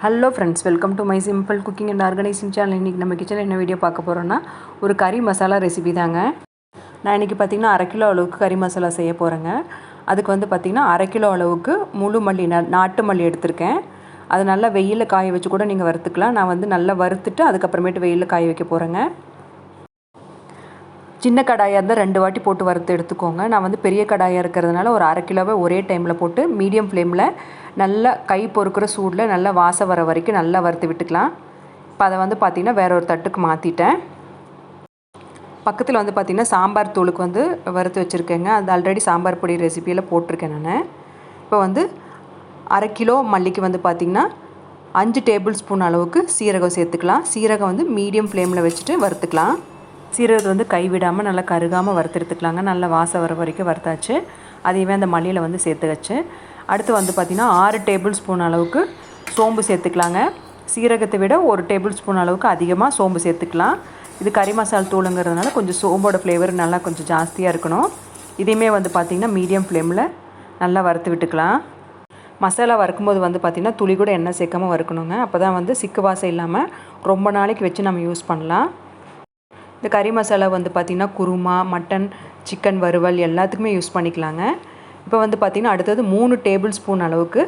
Hello friends welcome to my simple cooking and organising channel இன்றைக்கி நம்ம கிச்சனில் என்ன வீடியோ பார்க்க போகிறோன்னா ஒரு கறி மசாலா ரெசிபி தாங்க. நான் இன்றைக்கி பார்த்திங்கன்னா அரை கிலோ அளவுக்கு கறி மசாலா செய்ய போகிறேங்க அதுக்கு வந்து பார்த்திங்கன்னா அரை கிலோ அளவுக்கு முழு மல்லி நா நாட்டு மல்லி எடுத்திருக்கேன். அது நல்லா வெயிலில் காய வச்சு கூட நீங்கள் வறுத்துக்கலாம். நான் வந்து நல்லா வறுத்துட்டு அதுக்கப்புறமேட்டு வெயிலில் காய வைக்க போகிறேங்க சின்ன கடாயாக இருந்தால் ரெண்டு வாட்டி போட்டு வறுத்து எடுத்துக்கோங்க. நான் வந்து பெரிய கடாயாக இருக்கிறதுனால ஒரு அரை கிலோவை ஒரே டைமில் போட்டு மீடியம் ஃப்ளேமில் நல்லா கை பொறுக்கிற சூடில் நல்லா வாசம் வர வரைக்கும் நல்லா வறுத்து விட்டுக்கலாம். இப்போ அதை வந்து பார்த்திங்கன்னா வேற ஒரு தட்டுக்கு மாற்றிட்டேன் பக்கத்தில் வந்து பார்த்திங்கன்னா சாம்பார் தூளுக்கு வந்து வறுத்து வச்சுருக்கேங்க. அது ஆல்ரெடி சாம்பார் பொடி ரெசிப்பியில் போட்டிருக்கேன் நான். இப்போ வந்து அரை கிலோ மல்லிக்கு வந்து பார்த்திங்கன்னா அஞ்சு டேபிள் ஸ்பூன் அளவுக்கு சீரகம் சேர்த்துக்கலாம். சீரகம் வந்து மீடியம் ஃப்ளேமில் வச்சுட்டு வறுத்துக்கலாம். சீரகத்தை வந்து கைவிடாமல் நல்லா கருகாமல் வறுத்தெடுத்துக்கலாங்க. நல்லா வாசம் வர வரைக்கும் வறுத்தாச்சு. அதையுமே அந்த மல்லியில் வந்து சேர்த்து வச்சு. அடுத்து வந்து பார்த்திங்கன்னா ஆறு டேபிள் ஸ்பூன் அளவுக்கு சோம்பு சேர்த்துக்கலாங்க. சீரகத்தை விட ஒரு டேபிள் ஸ்பூன் அளவுக்கு அதிகமாக சோம்பு சேர்த்துக்கலாம். இது கறி மசால் தூளுங்கிறதுனால கொஞ்சம் சோம்போட ஃப்ளேவர் நல்லா கொஞ்சம் ஜாஸ்தியாக இருக்கணும். இதையுமே வந்து பார்த்திங்கன்னா மீடியம் ஃப்ளேமில் நல்லா வறுத்து விட்டுக்கலாம். மசாலா வறுக்கும்போது வந்து பார்த்திங்கன்னா துளி கூட எண்ணெய் சேர்க்காமல் வறுக்கணுங்க. அப்போ தான் வந்து சிக்கு வாசம் இல்லாமல் ரொம்ப நாளைக்கு வச்சு நம்ம யூஸ் பண்ணலாம். இந்த கறி மசாலா வந்து பார்த்திங்கன்னா குருமா மட்டன் சிக்கன் வறுவல் எல்லாத்துக்குமே யூஸ் பண்ணிக்கலாங்க. இப்போ வந்து பார்த்திங்கன்னா அடுத்தது மூணு டேபிள் ஸ்பூன் அளவுக்கு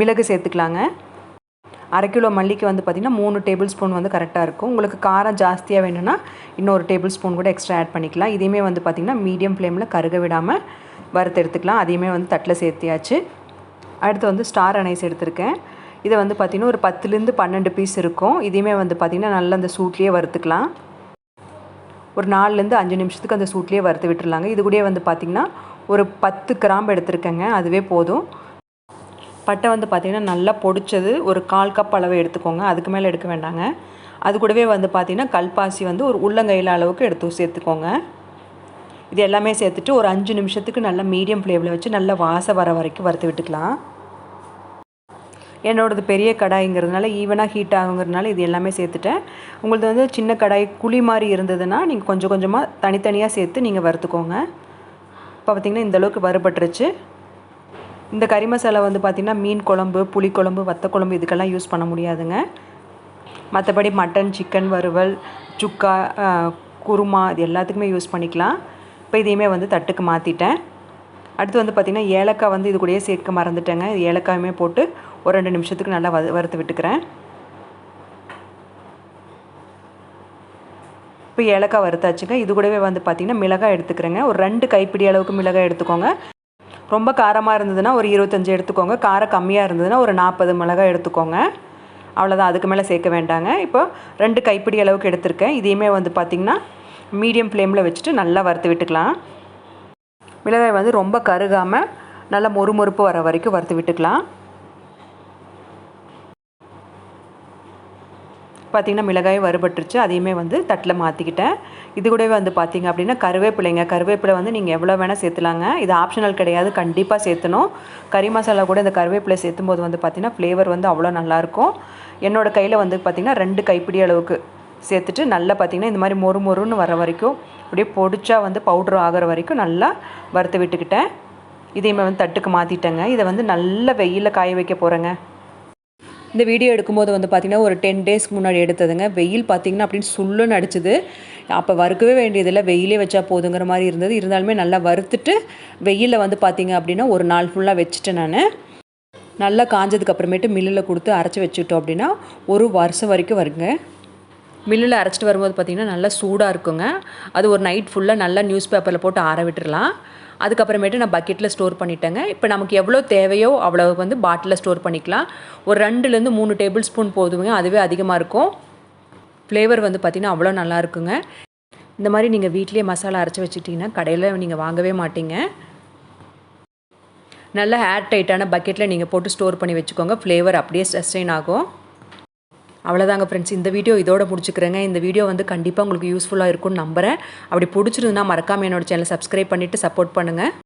மிளகு சேர்த்துக்கலாங்க. அரை கிலோ மல்லிக்கு வந்து பார்த்திங்கன்னா மூணு டேபிள் ஸ்பூன் வந்து கரெக்டாக இருக்கும். உங்களுக்கு காரம் ஜாஸ்தியாக வேணும்னா இன்னொரு டேபிள் ஸ்பூன் கூட எக்ஸ்ட்ரா ஆட் பண்ணிக்கலாம். இதையுமே வந்து பார்த்திங்கன்னா மீடியம் ஃப்ளேமில் கருக விடாமல் வறுத்து எடுத்துக்கலாம். அதையுமே வந்து தட்டில் சேர்த்தியாச்சு. அடுத்து வந்து ஸ்டார் அனைஸ் எடுத்திருக்கேன். இதை வந்து பார்த்திங்கன்னா ஒரு பத்துலேருந்து பன்னெண்டு பீஸ் இருக்கும். இதையுமே வந்து பார்த்திங்கன்னா நல்லா அந்த சூட்லேயே வறுத்துக்கலாம். ஒரு நாலுலேருந்து அஞ்சு நிமிஷத்துக்கு அந்த சூட்லேயே வறுத்து விட்டுருலாங்க. இது கூடயே வந்து பார்த்திங்கன்னா ஒரு பத்து கிராம்பு எடுத்துருக்கேங்க. அதுவே போதும். பட்டை வந்து பார்த்திங்கன்னா நல்லா பொடிச்சது. ஒரு கால் கப் அளவு எடுத்துக்கோங்க. அதுக்கு மேலே எடுக்க வேண்டாங்க. அது கூடவே வந்து பார்த்திங்கன்னா கல்பாசி வந்து ஒரு உள்ளங்கையில் அளவுக்கு எடுத்து சேர்த்துக்கோங்க. இது எல்லாமே சேர்த்துட்டு ஒரு அஞ்சு நிமிஷத்துக்கு நல்லா மீடியம் ஃப்ளேமில் வச்சு நல்லா வாசம் வர வரைக்கும் வறுத்து விட்டுக்கலாம். என்னோடது பெரிய கடாய்ங்கிறதுனால ஈவனாக ஹீட் ஆகுங்கிறதுனால இது எல்லாமே சேர்த்துட்டேன். உங்களது வந்து சின்ன கடாய் குழி மாதிரி இருந்ததுன்னா நீங்கள் கொஞ்சம் கொஞ்சமாக தனித்தனியாக சேர்த்து நீங்கள் வறுத்துக்கோங்க. இப்போ பார்த்திங்கன்னா இந்தளவுக்கு வறுபட்டுருச்சு. இந்த கறி மசாலா வந்து பார்த்திங்கன்னா மீன் குழம்பு புளிக்குழம்பு வத்த குழம்பு இதுக்கெல்லாம் யூஸ் பண்ண முடியாதுங்க. மற்றபடி மட்டன் சிக்கன் வறுவல் சுக்கா குருமா இது எல்லாத்துக்குமே யூஸ் பண்ணிக்கலாம். இப்போ இதையுமே வந்து தட்டுக்கு மாற்றிட்டேன் அடுத்து வந்து பார்த்திங்கன்னா ஏலக்காய் வந்து இது கூடயே சேர்க்க மறந்துட்டேங்க. இது ஏலக்காயுமே போட்டு ஒரு ரெண்டு நிமிஷத்துக்கு நல்லா வறு வறுத்து விட்டுக்கிறேன். இப்போ ஏலக்காய் வறுத்தாச்சுங்க. இது கூடவே வந்து பார்த்திங்கன்னா மிளகாய் எடுத்துக்கிறேங்க. ஒரு ரெண்டு கைப்பிடி அளவுக்கு மிளகாய் எடுத்துக்கோங்க. ரொம்ப காரமாக இருந்ததுன்னா ஒரு இருபத்தஞ்சி எடுத்துக்கோங்க. காரம் கம்மியாக இருந்ததுன்னா ஒரு நாற்பது மிளகாய் எடுத்துக்கோங்க. அவ்வளோதான் அதுக்கு மேலே சேர்க்க வேண்டாங்க. இப்போ ரெண்டு கைப்பிடி அளவுக்கு எடுத்திருக்கேன். இதையுமே வந்து பார்த்திங்கன்னா மீடியம் ஃப்ளேமில் வச்சுட்டு நல்லா வறுத்து விட்டுக்கலாம். மிளகாய் வந்து ரொம்ப கருகாமல் நல்லா மொறுமொறுப்பு வர வரைக்கும் வறுத்து விட்டுக்கலாம். பார்த்திங்கன்னா மிளகாயும் வறுபட்டுருச்சு அதையுமே வந்து தட்டில் மாற்றிக்கிட்டேன் இது கூடவே வந்து பார்த்திங்க அப்படின்னா கருவேப்பிலைங்க. கருவேப்பிலை வந்து நீங்கள் எவ்வளோ வேணால் சேர்த்துலாங்க. இது ஆப்ஷனல் கிடையாது கண்டிப்பாக சேர்த்தணும். கறி மசாலா கூட இந்த கருவேப்பிலை சேர்த்தும் போது வந்து பார்த்திங்கன்னா ஃப்ளேவர் வந்து அவ்வளோ நல்லாயிருக்கும் என்னோடய கையில் வந்து பார்த்திங்கன்னா ரெண்டு கைப்பிடி அளவுக்கு சேர்த்துட்டு நல்லா பார்த்திங்கன்னா இந்த மாதிரி மொறு மொறுன்னு வர வரைக்கும் அப்படியே பொடிச்சா வந்து பவுட்ரு ஆகிற வரைக்கும் நல்லா வறுத்து விட்டுக்கிட்டேன். இதையுமே வந்து தட்டுக்கு மாற்றிட்டேங்க இதை வந்து நல்ல வெயிலில் காய வைக்க போகிறேங்க இந்த வீடியோ எடுக்கும்போது வந்து பார்த்திங்கன்னா ஒரு டென் டேஸ்க்கு முன்னாடி எடுத்ததுங்க. வெயில் பார்த்திங்கன்னா அப்படின்னு சுள்ளுன்னு அடிச்சுது. அப்போ வறுக்கவே வேண்டியதில்லை. வெயிலே வச்சா போதுங்கிற மாதிரி இருந்தது. இருந்தாலுமே நல்லா வறுத்துட்டு வெயிலில் வந்து பார்த்திங்க அப்படின்னா ஒரு நாள் ஃபுல்லாக வச்சுட்டேன் நான். நல்லா காஞ்சதுக்கு அப்புறமேட்டு மில்லில் கொடுத்து அரைச்சி வச்சுட்டோம் அப்படின்னா ஒரு வருஷம் வரைக்கும் வருங்க. மில்லில் அரைச்சிட்டு வரும்போது பார்த்திங்கன்னா நல்லா சூடாக இருக்குங்க. அது ஒரு நைட் ஃபுல்லாக நல்லா நியூஸ் பேப்பரில் போட்டு ஆற விட்டுடலாம் அதுக்கப்புறமேட்டு நான் பக்கெட்டில் ஸ்டோர் பண்ணிட்டேங்க. இப்போ நமக்கு எவ்வளோ தேவையோ அவ்வளோ வந்து பாட்டிலில் ஸ்டோர் பண்ணிக்கலாம். ஒரு ரெண்டுலேருந்து மூணு டேபிள் ஸ்பூன் போதுங்க. அதுவே அதிகமாக இருக்கும். ஃப்ளேவர் வந்து பார்த்திங்கன்னா அவ்வளோ நல்லா இருக்குங்க. இந்த மாதிரி நீங்கள் வீட்லேயே மசாலா அரைச்சி வச்சுட்டிங்கன்னா கடையில் நீங்கள் வாங்கவே மாட்டீங்க. நல்லா ஏர் டைட்டான பக்கெட்டில் நீங்கள் போட்டு ஸ்டோர் பண்ணி வச்சுக்கோங்க. ஃப்ளேவர் அப்படியே சஸ்டெயின் ஆகும். அவ்வளோதாங்க ஃப்ரெண்ட்ஸ் இந்த வீடியோ இதோட முடிச்சுக்கிறேங்க. இந்த வீடியோ வந்து கண்டிப்பாக உங்களுக்கு யூஸ்ஃபுல்லாக இருக்கும்னு நம்புகிறேன் அப்படி பிடிச்சிருந்தா மறக்காமல் என்னோட சேனல் சப்ஸ்கிரைப் பண்ணிவிட்டு சப்போர்ட் பண்ணுங்கள்